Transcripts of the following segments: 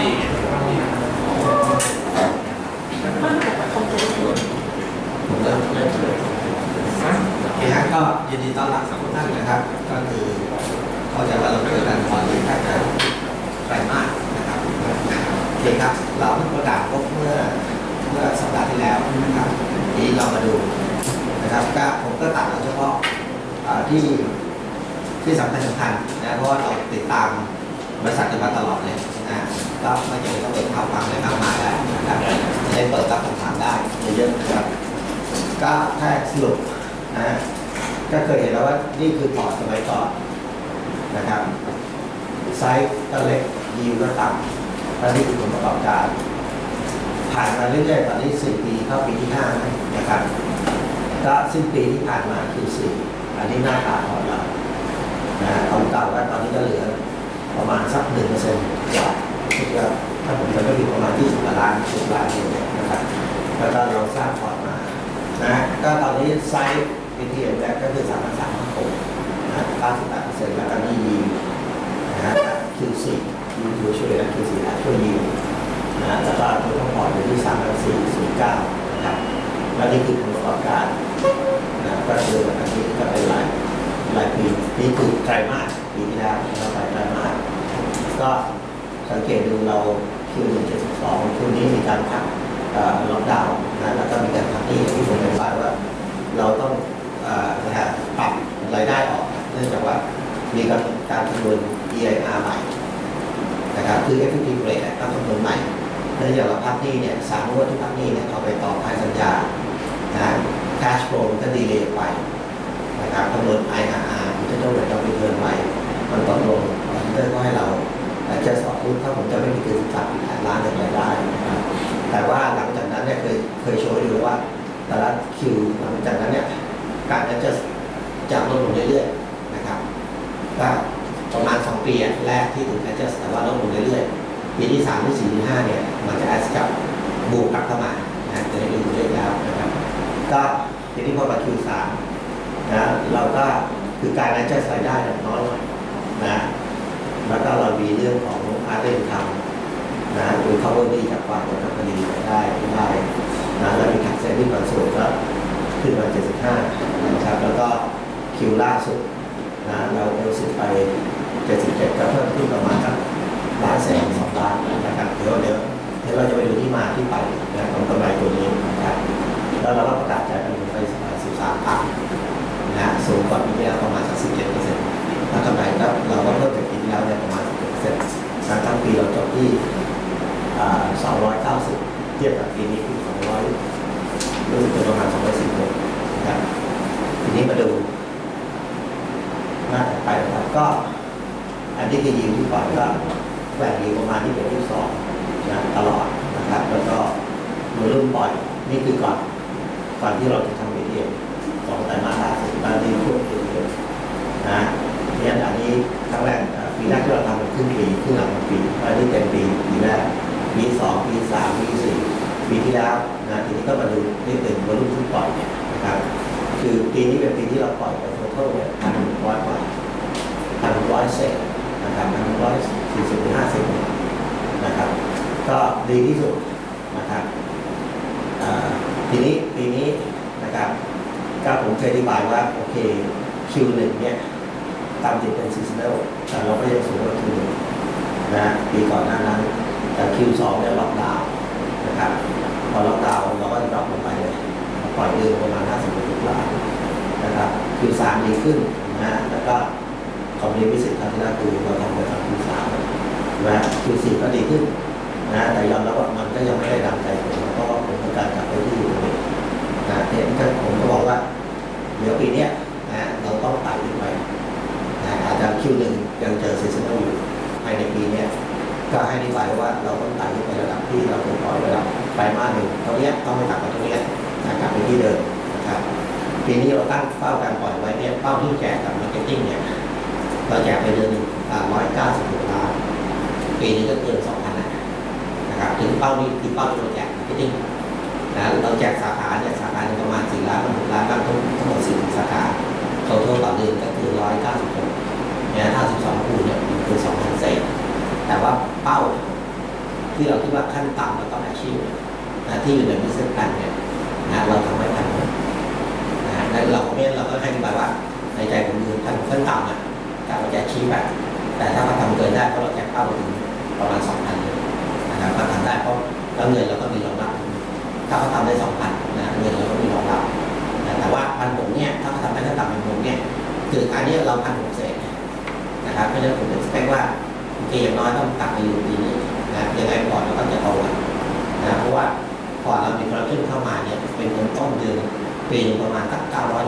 ดีผมเริ่มเริ่มเลยโอเคฮะก็ยินดีต้อนรับทุกท่านนะครับ ก็คือเขาใจะว่าเราเจอกันตอนนี้น่าจะไตรมาสนะครับโอเคครับ เราเพิ่งประกาศพบเมื่อเมื่อสัปดาห์ที่แล้วนะครับทีนี้เรามาดูนะครับก็ผมก็ตัดเฉพาะที่ที่สำคัญสำคัญนะเพราะว่าเราติดตามบริษัทกันมาตลอดเลยนะ ก็ไม่จำเป็นต้องเปิดข่าวฟังอะไรมากมายแล้วนะครับได้เปิดรับคำถามได้เยอะๆนะครับก็แค่สรุปนะก็เคยเห็นแล้วว่านี่คือพอร์ตสมัยก่อนนะครับไซส์ก็เล็กยิวก็ต่ำและนี่คือผลประกอบการ ผ่านมาเรื่อยๆตอนนี้สี่ปีเข้าปีที่ห้านะครับก็สิ้นปีที่ผ่านมาคือสี่อันนี้หน้าตาของเรานะของเก่าก็ตอนนี้ก็เหลือประมาณสักหนึ่งเปอร์เซ็นต์กว่า ถ้าผมจะไม่ผิดประมาณที่สิบล้านสิบล้านเองนะครับแล้วก็เราสร้างพอร์ตมานะก็ตอนนี้ไซส์ ATM แรกก็คือสามพันสามพันหกนะ98เปอร์เซ็นต์แล้วก็นี่ยีนะฮะ Q4 ยีตัวช่วยและ Q4 และช่วยยีนะฮะแล้วก็ตัวทั้งพอร์ตอยู่ที่3 4 0 9นะครับแล้วนี่คือผลประกอบการนะก็คืออันนี้ก็เป็นรายรายปีนี่คือไตรมาสปีที่แล้วเราไปไตรมาสก็ สังเกตดูเรา Q1 72 Q นี้มีการพักล็อกดาวน์นะแล้วก็มีการทำที่ที่ผมอธิบายว่า เราต้องนะฮะปรับรายได้ออกเนื่องจากว่ามีการการคำนวณ EIR ใหม่นะครับคือ effective rate ต้องคำนวณใหม่เนื่องจากเราพักหนี้เนี่ยสามงวดที่พักหนี้เนี่ยเอาไปต่อท้ายสัญญานะ cash flow ก็ดีเลยไปนะครับคำนวณ IRR internal rate of return ไว้มันตกลงคอมพิวเตอร์ก็ให้เรา จะสอบรูปถ้าผมจะไม่มีเกินสิบสามล้านในรายได้นะครับแต่ว่าหลังจากนั้นเนี่ยเคยเคยโชว์ดูว่าแต่ละคิวหลังจากนั้นเนี่ยการจะจะลดลงเรื่อยๆนะครับก็ประมาณ 2 ปีแรกที่ถึง adjust แต่ว่าลดลงเรื่อยๆปีที่3ที่4ที่5เนี่ยมันจะ adjust กับบวกกลับเข้ามานะจะได้ดูเรื่อยๆแล้วนะครับก็ทีนี้พอมา Q3 นะเราก็คือการ adjust รายได้น้อยหน่อยนะ มีเรื่องของอาร์ตเรนทำนะคือ cover ที่จากความจากคดีได้ได้นะแล้วมี tax saving บางส่วนก็ขึ้นมา 75 นะครับ แล้วก็คิวล่าสุดนะเราเอลสิไป 77ก็เพิ่มขึ้นประมาณสักล้านแสนสองล้านนะครับเดี๋ยวเดี๋ยวเดี๋ยวเราจะไปดูที่มาที่ไปนะของกำไรตัวนี้นะครับแล้วเราก็ประกาศจ่ายกันไป13พันนะสูงกว่าปีที่แล้วประมาณสัก17เปอร์เซ็นต์แล้วกำไรก็เราก็เพิ่มจาก ปีเราจบที่290 เทียบกับปีนี้คือ200รู้สึกจะประมาณ216นะครับทีนี้มาดูหน้าถัดไปนะครับ ก็ อันนี้คือยิวที่ปล่อยก็แหวนยิวประมาณที่เป็นที่สองนะตลอดนะครับ แล้วก็มือรุ่นปล่อยนี่คือก่อนก่อนที่เราจะทำเอเดียสองไตรมาสล่าสุดตอนที่พวกเอเดียนะเนี่ยอันนี้ครั้งแรกอะปีแรกที่เราทำเป็นครึ่งปีครึ่งหลังของปีอันนี้เต็มปีปีแรก ปีสองปีสามปีสี่ปีที่แล้วนะทีนี้ก็มาดูนิดหนึ่งว่ารุ่นที่ปล่อยเนี่ยนะครับ คือปีนี้เป็นปีที่เราปล่อยไปทั้งหมดเนี่ยพันร้อยกว่าพันร้อยเศษนะครับพันร้อยสี่สิบห้าสิบนะครับ ก็ ดีที่สุดนะครับทีนี้ปีนี้นะครับก็ผมเคยอธิบายว่าโอเค Q1 เนี่ย นก็คือร้อยเก้าสิบหกเนี่ยถ้าสิบสองคูณเนี่ยมันคือสองพันเศษ แต่ว่าเป้า ที่เราคิดว่าขั้นต่ำเราต้อง achieve นะที่อยู่ใน business plan เนี่ยนะเราทำไม่ทันนะฮะแล้วเราไม่เราก็ให้อธิบายว่าในใจผมคือขั้นขั้นต่ำอะกะว่าจะชี้แบบแต่ถ้าเราทำเกินได้เพระเราจ็คเป้าถึงประมาณ2,000เลยนะครับก็ทำได้เพราะแล้วเงินเราก็มีรองรับ ถ้าเขาทำได้2,000นะเงินเราก็มีรองรับแต่ว่าพันหกเนี่ยถ้าเขาทำได้ขั้นต่ำพันหกเนี่ย คืออันเนี้ยเราพันหกเศษเนี่ยนะครับเพราะฉะนั้นผมจะแปลว่าโอเคอย่างน้อยต้องตัดไปอยู่ปีนี้นะยังไงก่อนเราก็จะโตอะนะเพราะว่าพอเรามีคอร์รัปชันเข้ามาเนี่ยเป็นเงินต้นเดือนปีหนึ่งประมาณตั้งเก้าร้อย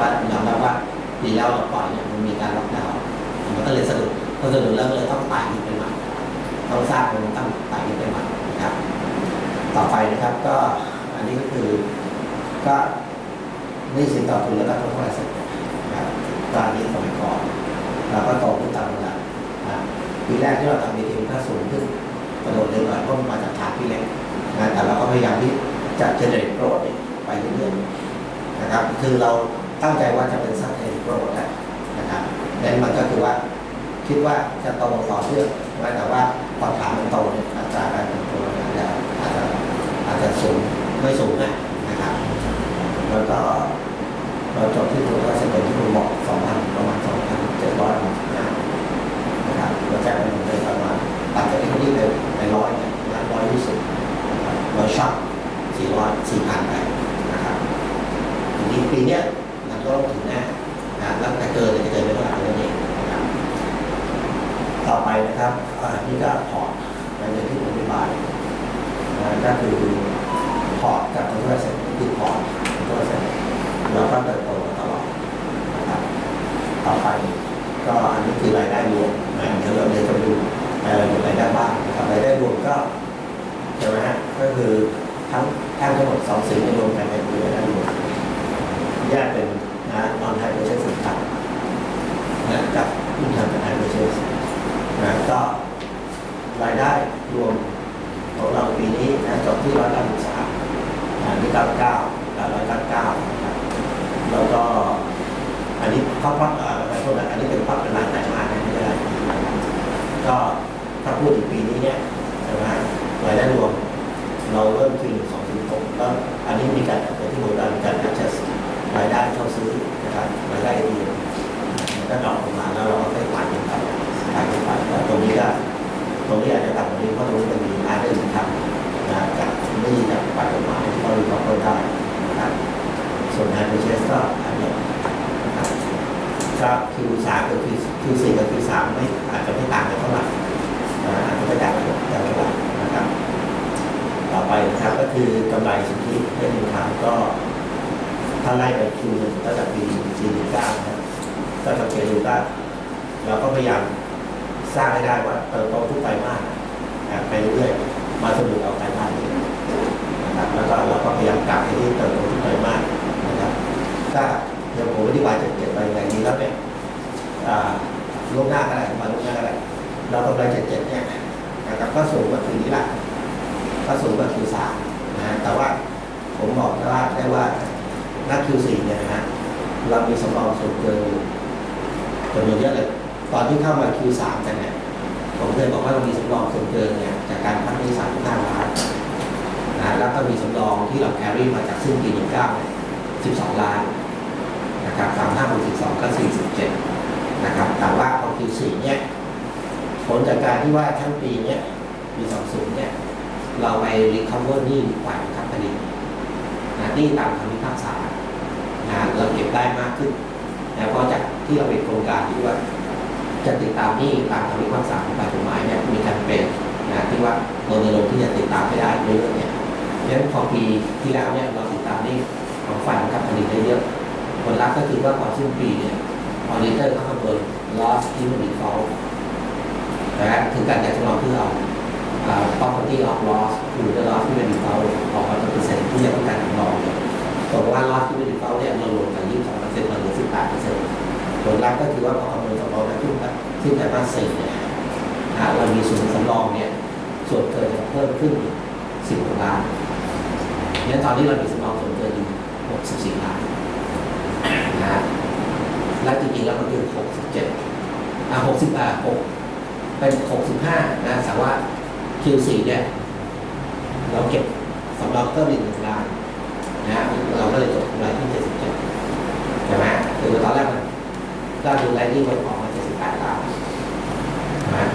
ว่ายอมรับว่าปีแล้วเราปล่อยเนี่ยมันมีการล็อกดาวน์มันก็เลยสะดุดพอสะดุดแล้วเลยต้องไต่ขึ้นไปใหม่ต้องสร้างมันต้องไต่ขึ้นไปใหม่นะครับ ต่อไปนะครับก็อันนี้ก็คือก็หนี่สินต่อทุนแล้วก็ทดแทนเสร็จนะครับตอนนี้สมัยก่อนเราก็โตขึ้นตามลำดับนะปีแรกที่เราทำมีทีมถ้าสูงขึ้นกระโดดเร็วหน่อยเพราะมันมาจากฐานที่เล็กนะแต่เราก็พยายามที่จะเจเนเรตโกรธไปเรื่อยๆนะครับ คือเรา ตั้งใจว่าจะเป็นสร้างเทนโกรธนะครับนั่นมันก็คือว่าคิดว่าจะโตต่อเนื่องไว้แต่ว่าพอฐานมันโตเนี่ยอัตราการเติบโตอาจจะอาจจะอาจจะสูงไม่สูงนะนะครับแล้วก็เราจบที่ตัวก็จะเป็นที่คุณบอก2,000ประมาณ2,700นะครับเราจ่ายไปหมดเลยประมาณตัดจากที่นี่ไปไปร้อยเนี่ยนะร้อยยี่สิบร้อยช็อตสี่ร้อยสี่พันไปนะครับทีนี้ปีเนี้ย ก็ต้องถึงแน่นะแล้วแต่เกินจะเกินไปเท่าไหร่นั่นเองนะครับต่อไปนะครับนี่ก็พอร์ตในเรื่องที่ผมอธิบายนะก็คือพอร์ตกับตัวเซ็นคือพอร์ตตัวเซ็นเราก็เติบโตตลอดนะครับต่อไปก็อันนี้คือรายได้รวมนะเดี๋ยวเราจะไปดูรายได้รายได้บ้างนะครับรายได้รวมก็ใช่ไหมฮะก็คือทั้งทั้งทั้งหมดสองสิ่งที่รวมกันเป็นรายได้รวมแยกเป็นนะ non high purchase income นะกับ income กับ high purchase นะก็ รายได้รวมของเราปีนี้นะจบที่ร้อยเก้าสิบสามนะที่เก้าเก้าร้อยเก้าเก้านะครับแล้วก็อันนี้เขาพักอ่อขอโทษนะอันนี้เป็นพักเป็นรายแต่มานะไม่ได้ก็ถ้าพูดถึงปีนี้เนี่ยใช่ไหมฮะรายได้รวมเราเริ่มที่หนึ่งสองถึงหกแล้วอันนี้มีการเปิดที่โบราณการ access รายได้เข้าซื้อนะครับรายได้ดีมันก็ดรอปลงมาแล้วเราก็ไปผ่านกันไปผ่านกันไปแล้วตรงนี้ก็ ตรงนี้อาจจะต่ำกว่านี้เพราะตรงนี้มันมีรายได้อื่นทำนะจากนี่จากฝ่ายกฎหมายที่เรารีพอร์ตได้นะครับส่วนงานโปรเซสก็อันนี้นะครับก็ Q3 กับ Q4 กับ Q3 ไม่อาจจะไม่ต่างกันเท่าไหร่อาจจะไม่ต่างกันเท่าไหร่นะครับ ต่อไปนะครับก็คือกำไรสุทธิเพื่อนทางก็ถ้าไล่ไปคิวหนึ่งตั้งแต่ปี49นะครับก็สังเกตดูว่าเราก็พยายาม สร้างให้ได้ว่าเติบโตทุกไตรมาสไปเรื่อยๆมาสรุปเอาไตรมาสนี้นะครับแล้วก็เราก็พยายามกลับไปที่เติบโตทุกไตรมาสนะครับถ้าเดี๋ยวผมอธิบายเจ็ดๆไปอย่างนี้แล้วเนี่ยอ่าล่วงหน้าก็ได้มาล่วงหน้าก็ได้เรากำไรเจ็ดๆเนี่ยนะครับก็สูงกว่าปีนี้แหละก็สูงกว่า Q3 นะฮะแต่ว่าผมบอกว่าได้ว่านัก Q4 เนี่ยนะฮะเรามีสำรองส่วนเกินจำนวนเยอะเลย ตอนที่เข้ามา Q3 กันเนี่ยผมเคยบอกว่าเรามีสำรองส่วนเกินเนี่ยจากการพัฒนาสามห้าล้านนะแล้วก็มีสำรองที่เราแครี่มาจากสิ้นปี19เนี่ย12ล้านนะครับ35บวก12ก็47นะครับแต่ว่าพอ Q4 เนี่ยผลจากการที่ว่าทั้งปีเนี่ยปี20เนี่ยเราไป recover หนี้ฝ่ายบังคับคดีนะนี้ตามคำพิพากษานะเราเก็บได้มากขึ้นนะเพราะจากที่เราเป็นโครงการที่ว่า จะติดตามหนี้ตามคำพิพากษาของฝ่ายกฎหมายเนี่ยมีการเป็นนะที่ว่ารณรงที่จะติดตามให้ได้เยอะๆเนี่ยเพราะฉะนั้นพอปีที่แล้วเนี่ยเราติดตามนี้ของฝ่ายบังคับคดีได้เยอะผลลัพธ์ก็คือว่าพอสิ้นปีเนี่ยออเดเตอร์เขาคำนวณ loss ที่มัน default การจัดจำลองที่อเราอ่า property of loss คือ the loss ที่เป็น default ออกมาเป็นเปอร์เซ็นต์ที่จะต้องการจำลองเนี่ยบอกว่า loss ที่เป็น default เนี่ยเราลงจาก22เปอร์เซ็นต์มาเหลือ18เปอร์เซ็นต์ ผลลัพธ์ก็คือว่าพอคำนวณสำรองแล้วขึ้นแบบขึ้นแต่มาสี่เนี่ยอ่าเรามีส่วนสำรองเนี่ยส่วนเกินจะเพิ่มขึ้นอีก10กล้านเนี่ยตอนนี้เรามีสำรองส่วนเกินอยู่64ล้านนะฮะและจริงๆแล้วมันคือ67อ่า60อ่า6เป็น65นะแต่ว่า Q4 เนี่ยเราเก็บสำรองเพิ่มอีกหนึ่งล้านนะฮะเราก็เลยจบกำไรที่77ใช่ไหมคือตอนแรกมัน ก็ดูแลที่มันออกมา78ล้านนะ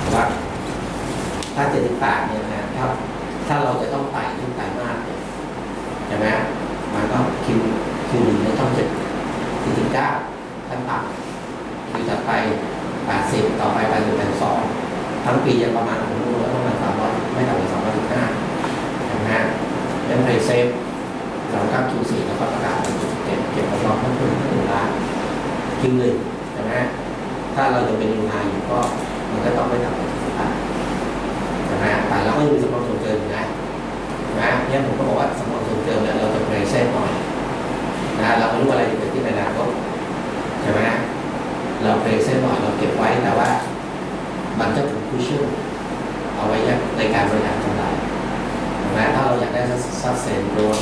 แต่ว่าถ้า78เนี่ยนะถ้าถ้าเราจะต้องไต่ทุกไตรมาสเนี่ยใช่ไหมมันต้องคิวคิวหนึ่งเนี่ยต้องเจ็ด49ขั้นต่ำคิวถัดไป80ต่อไปไปถึงเป็นสองทั้งปีจะประมาณผมรู้ว่าประมาณสามร้อยไม่ต่ำกว่าสองร้อยสิบห้านะฮะยังไงเซฟเราทำ Q4 แล้วก็ประกาศ Q1 ใช่ไหมถ้าเราจะเป็นยูไฮอยู่ก็มันก็ต้องไม่ต่ำกว่าสิบห้าใช่ไหมแต่เราก็ยังมีสำรองส่วนเกินนะนะเนี่ยผมก็บอกว่าสำรองส่วนเกินเนี่ยเราจะเบรเซฟหน่อยนะเราไม่รู้อะไรจะเกิดขึ้นในอนาคตใช่ไหมเราเพลย์เส้นหน่อยเราเก็บไว้แต่ว่า มันจะถูกผู้ช่วยเอาไว้ในการบริหารกำไรนะถ้าเราอยากได้ซัสเซนโรน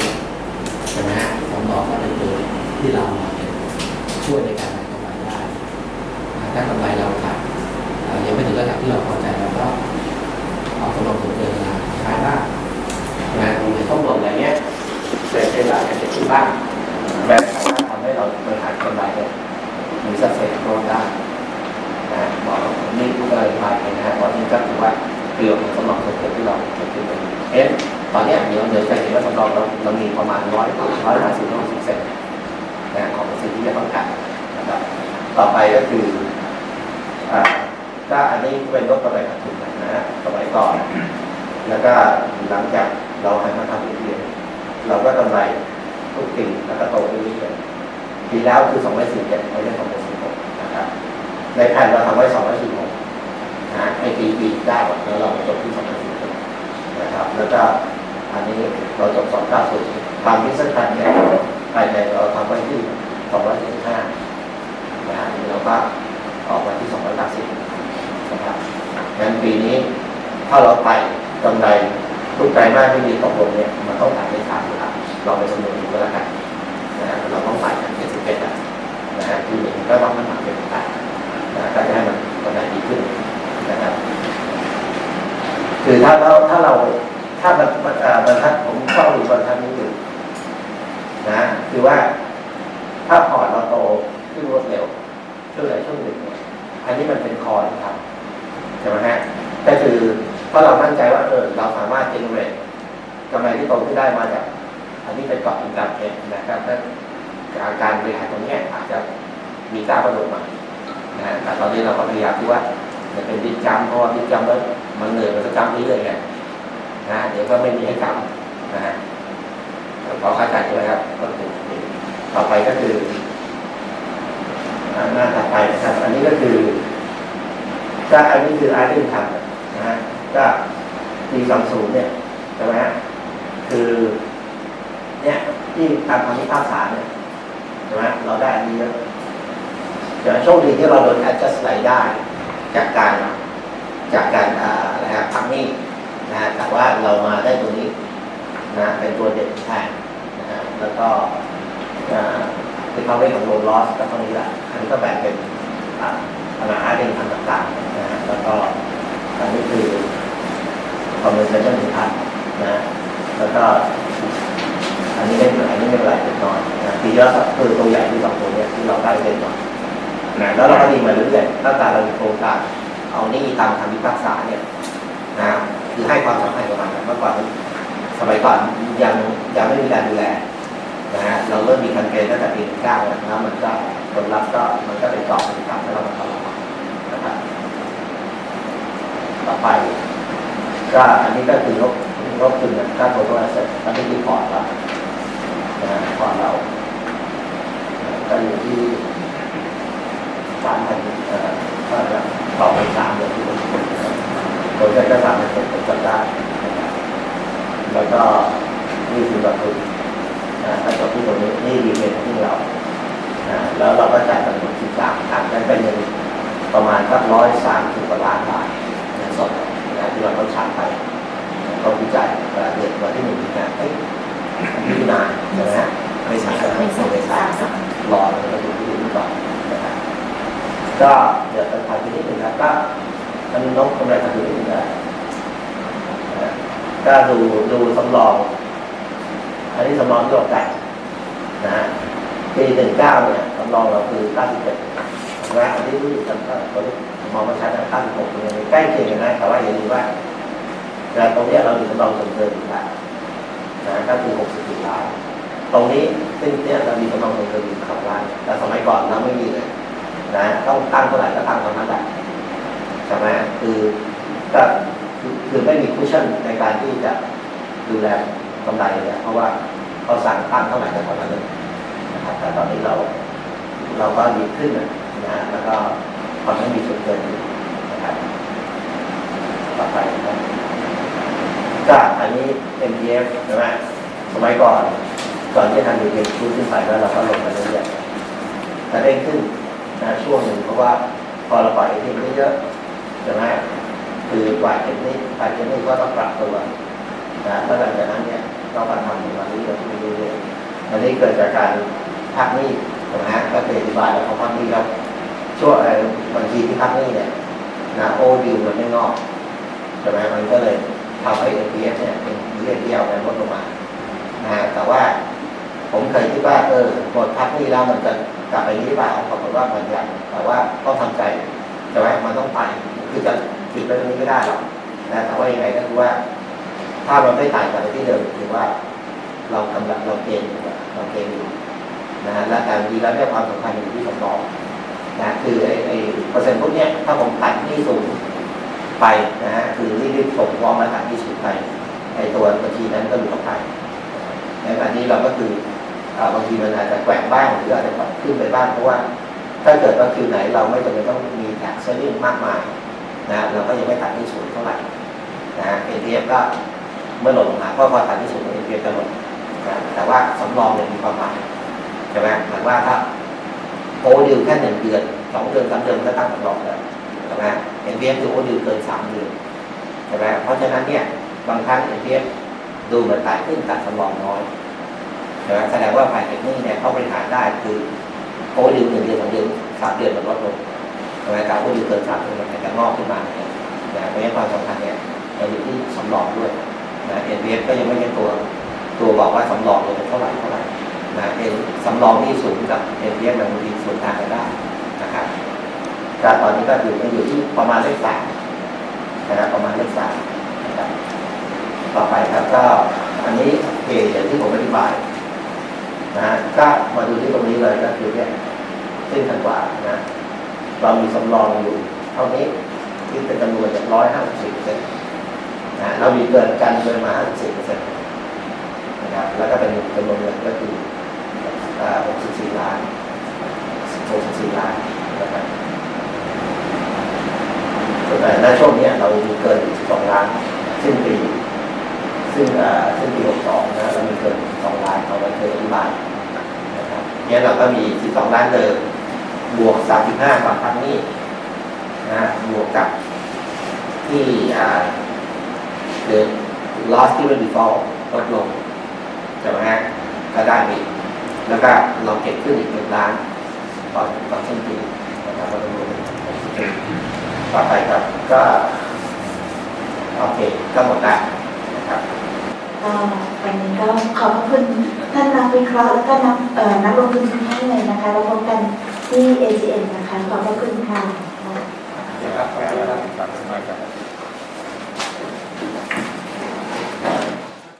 นนี้เป็นลดกำไรขาดทุนนะฮะสมัยก่อน แล้วก็หลังจากเราหันมาทำเรียนเราก็กำไรทุกปีแล้วก็โตไปเรื่อยๆปีแล้วคือ 247ไม่ใช่246นะครับ ในแผนเราทำไว้246นะไอปีปีได้าแล้วเราจบที่246นะครับ แล้วก็อันนี้เราจบ290ความพิเศษแผนเนี่ยภายในเราทำไว้ที่275นะฮะอันนี้เราก็ออกมาที่290 นะครับงั้นปีนี้ถ้าเราไต่กำไรทุกไตรมาสที่มีตกลงเนี่ยมันต้องไต่ได้สามระดับเราไปสำรวจดูก็แล้วกันนะฮะเราต้องใส่กันเจ็ดสิบเอ็ดอะนะฮะคือหนึ่งก็ต้องมันหนักเป็นแปดนะก็จะให้มันมันได้ดีขึ้นนะครับคือถ้าเราถ้าเราถ้ามันบรรทัดผมชอบดูบรรทัดนี้อยู่นะคือว่าถ้าพอร์ตเราโตขึ้นรวดเร็วช่วงไหนช่วงหนึ่งอันนี้มันเป็นคอร์นะครับใช่ไหมฮะ ก็คือถ้าะเรามั่นใจว่าเออเราสามารถเจนเรตกำไรที่โตขึ้นได้มาจากอันนี้เป็นเกาะอินดัมเองนะครับถ้าการการบริหารตรงนี้อาจจะมีก้าวกระโดดมานะฮะแต่ตอนนี้เราก็พยายามที่ว่าจะเป็นดิจจัมเพราะว่าดิจจัมแล้วมันเหนื่อยมันจะจำนี้เลยไงนะเดี๋ยวก็ไม่มีให้จำนะฮะพอเข้าใจใช่ไหมครับก็คือต่อไปก็คือหน้าถัดไปนะครับอันนี้ก็คือก็อันนี้คืออาร์ตที่ทำนะฮะ ก็ปีสองศูนย์เนี่ยใช่ไหมฮะคือ เนี่ยที่ตามคำพิพากษาเนี่ยใช่ไหมเราได้อันนี้เยอะแต่โชคดีที่เราโดน adjust รายได้ จากการจากการอะไรครับพักหนี้นะแต่ว่าเรามาได้ตัวนี้นะเป็นตัวเด่นแทนนะฮะแล้วก็เป็นความเร็ของโลลอสก็เท่านี้แหละอันนี้ก็แบ่งเป็นอ่าปัญหาเรื่องทางต่างๆนะฮะแล้วก็อันนี้คือ compensation หนึ่งพันนะ แล้วก็อันนี้ไม่เป็นอันนี้ไม่เป็นไรเล็กน้อยนะปีแล้วคือตัวใหญ่ที่สองตัวเนี้ยที่เราได้เล็กน้อยนะแล้วเราก็ดีมาเรื่อยๆตั้งแต่เรามีโครงการเอานี่ตามคำพิพากษาเนี่ยนะคือให้ความสำคัญกับมันเมื่อก่อนสมัยก่อนยังยังไม่มีการดูแลนะฮะเราเริ่มมีแคมเปญตั้งแต่ปีเก้าแล้วนะมันก็ผลลัพธ์ก็มันก็เป็นกรอบปฏิบัติให้เรามาตลอดนะครับต่อไป ก็อันนี้ก็คืองบงบคืนเงินค่าโทรศัพท์เสร็จอันนี้คือพอร์ตเรานะพอร์ตเราก็อยู่ที่สามพันเอ่อก็จะต่อไปสามเดือนที่ผมตัวเงินก็สามพันเจ็ดผมจำได้นะครับแล้วก็นี่คือแบบทุนนะถ้าจบที่ตรงนี้นี่รีเมนที่เรานะแล้วเราก็จ่ายกันหมดที่สามครั้งนั้นเป็นเงินประมาณสักร้อยสามสิบกว่าล้านบาทเงินสด ที่เราต้องชาร์ไปก็วิจัยเวลาเดือนวันที่หนึ่งมีนาเอ้ยมิถุนาใช่ไหมฮะไม่ใช่ครับไม่ใช่ครับรอแล้วก็ดูที่ดูก่อนนะครับก็เดี๋ยวจะทำที่นิดนึงครับก็มันน้องกำไรทำที่นิดนึงนะก็ดูดูสำรอง อันนี้สำรองที่เราแต่งนะฮะปีหนึ่งเก้าเนี่ยสำรองเราคือเก้าสิบเจ็ดนะอันนี้รู้สึกจำได้ตอนนี้ มองมาใช้ตั้งเก้าสิบหกเนี่ยใกล้เคียงกันนะแต่ว่าอย่าลืมว่าแต่ตรงนี้เรามีสำรองส่วนเกินอยู่แล้วนะก็คือหกสิบสี่ล้านตรงนี้ซึ่งเนี่ยเรามีสำรองส่วนเกินอยู่สองล้านแต่สมัยก่อนเราไม่มีเลยนะต้องตั้งเท่าไหร่ก็ตั้งเท่านั้นแหละใช่ไหมคือก็คือไม่มีคุชชั่นในการที่จะดูแลกำไรเนี่ยเพราะว่าเขาสั่งตั้งเท่าไหร่ก็เท่านั้นเลยนะครับแต่ตอนนี้เราเราก็ดีขึ้นนะแล้วก็ ตอนนี้มีส่วนเกินอยู่นะครับต่อไปนะก็อันนี้ MPF ใช่ไหมสมัยก่อน ก่อนที่ทำ MPF ชูขึ้นไปแล้วเราก็ลงมาเรื่อยๆแต่เด้งขึ้นนะช่วงหนึ่งเพราะว่าพอเราปล่อยเองเยอะใช่ไหมคือกว่าเอ็นนี่กว่าเอ็นนี่ก็ต้องปรับตัวนะแล้วหลังจากนั้นเนี่ยต้องมาทำในวันนี้เราไปเรื่อยๆอันนี้เกิดจากการพักนี้นะฮะก็เคยอธิบายแล้วขอพักนี้ครับ ช่วงเอ่อบางทีที่พักนี้เนี่ยนะโอดิวมันไม่งอกใช่ไหมมันก็เลยทำให้ NPS เอเนี่ยเป็นเรียกเดียวกันลดลงมานะฮะแต่ว่าผมเคยคิดว่าเออหมดพักนี้แล้วมันจะกลับไปนี้หรือเปล่าปรากฏว่ามันยังแต่ว่าต้องทำใจใช่ไหมมันต้องไปคือจะปิดไปตรงนี้ไม่ได้หรอกนะแต่ว่ายังไงก็คือว่า ถ้ามันไม่ต่างจากที่เดิมถือว่า เรากำลังเราเกณฑ์อยู่เราเกณฑ์อยู่นะฮะและการดีแล้วเนี่ยความสำคัญอยู่ที่สำรอง นะคือไอ้เปอร์เซ็นต์พวกเนี้ยถ้าผมตัดหนี้สูงไปนะฮะคือรีบๆส่งฟ้องมาตัดหนี้สูงไปไอ้ตัวบัญชีนั้นก็หลุดออกไปในขณะนี้เราก็คือบางทีมันอาจจะแกว่งบ้างหรืออาจจะขึ้นไปบ้างเพราะว่า ถ้าเกิดว่าคิวไหนเราไม่จำเป็นต้องมีแท็กเซอร์ลิ่งมากมายนะเราก็ยังไม่ตัดหนี้สูงเท่าไหร่นะฮะ NPF ก็เมื่อหล่นลงมาเพราะพอตัดหนี้สูง NPF จะหล่นแต่ว่าสำรองเนี่ยมีความหมายใช่ไหมหมายว่าถ้า โอดิวแค่หนึ่งเดือนสองเดือนสามเดือนมันก็ตั้งสำรองแล้วใช่ไหมเอ็นพีเอฟดูโอดิวเกินสามเดือนใช่ไหมเพราะฉะนั้นเนี่ยบางครั้งเอ็นพีเอฟดูเหมือนตัดขึ้นตัดสำรองน้อยใช่ไหมแสดงว่าฝ่ายเทคนิคเนี่ยเขาบริหารได้คือโอดิวหนึ่งเดือนสองเดือนสามเดือนมันลดลงใช่ไหมแต่โอดิวเกินสามเดือนมันอาจจะงอกขึ้นมาเนี่ยนะเพราะฉะนั้นความสำคัญเนี่ยมันอยู่ที่สำรองด้วยนะเอ็นพีเอฟก็ยังไม่ใช่ตัวตัวบอกว่าสำรองเราเป็นเท่าไหร่เท่าไหร่ นะเอ็นสำรองที่สูงกับเอ็นเพียมันบางทีส่วนทางกันได้นะครับการตอนนี้ก็อยู่มันอยู่ที่ประมาณเลขสามนะครับประมาณเลขสามนะครับต่อไปครับก็อันนี้เกณฑ์อย่างที่ผมอธิบายนะฮะก็มาดูที่ตรงนี้เลยก็คือเนี่ยเส้นธันวานะเรามีสำรองอยู่เท่านี้ที่เป็นจำนวนจากร้อยห้าสิบสี่เปอร์เซ็นต์นะเรามีเกินกันเกินมาห้าสิบสี่เปอร์เซ็นต์นะครับแล้วก็เป็นจำนวนเงินก็คือ 64 ล้าน64ล้านนะครับแต่ในช่วงนี้เรามีเกิน 12 ล้านสิ้นปี ซึ่งอ่าสิ้นปี 62 นะเรามีเกิน2ล้านเอาไว้เคยอธิบายนะครับเนี่ยเราก็มี 12 ล้านเดิมบวก 35กับพักหนี้นะบวกกับที่อ่าเกิด loss given default ลดลงใช่ไหมฮะก็ได้อี แล้วก็เราเก็บขึ้นอีกหนึ่งล้านตอนตอนสิ้นปีนะครับก็ต้องรวมต่อไปครับก็โอเคก็หมดแล้วนะครับก็วันนี้ก็ขอบพระคุณท่านนักวิเคราะห์และก็นักเอ่อนักลงทุนทุกท่านเลยนะคะแล้วพบกันที่ AGM นะคะขอบพระคุณค่ะนะครับครับ